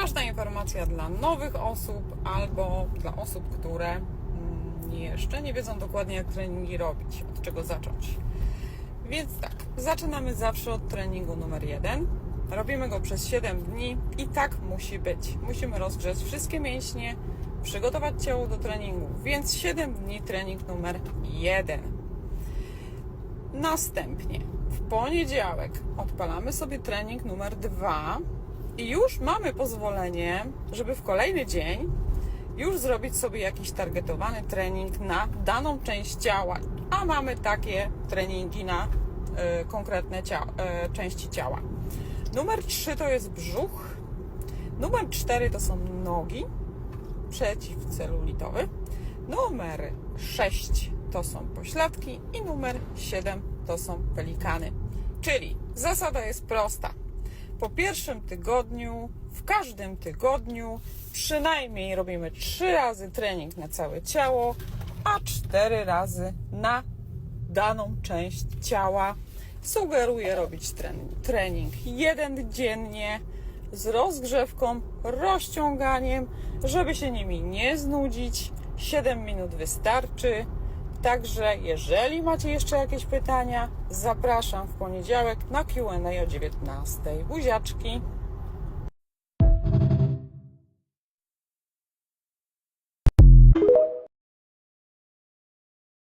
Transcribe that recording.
Ważna informacja dla nowych osób albo dla osób, które mm, jeszcze nie wiedzą dokładnie, jak treningi robić, od czego zacząć. Więc tak, zaczynamy zawsze od treningu numer jeden. Robimy go przez 7 dni i tak musi być. Musimy rozgrzeć wszystkie mięśnie, przygotować ciało do treningu, więc 7 dni trening numer jeden. Następnie w poniedziałek odpalamy sobie trening numer dwa i już mamy pozwolenie, żeby w kolejny dzień już zrobić sobie jakiś targetowany trening na daną część ciała. A mamy takie treningi na y, konkretne cia- y, części ciała. Numer 3 to jest brzuch. Numer 4 to są nogi przeciwcelulitowy. Numer 6 to są pośladki i numer 7 to są pelikany. Czyli zasada jest prosta. Po pierwszym tygodniu, w każdym tygodniu przynajmniej robimy 3 razy trening na całe ciało, a 4 razy na daną część ciała. Sugeruję robić trening, trening jeden dziennie z rozgrzewką, rozciąganiem, żeby się nimi nie znudzić. 7 minut wystarczy. Także jeżeli macie jeszcze jakieś pytania, zapraszam w poniedziałek na Q&A o 19. Buziaczki!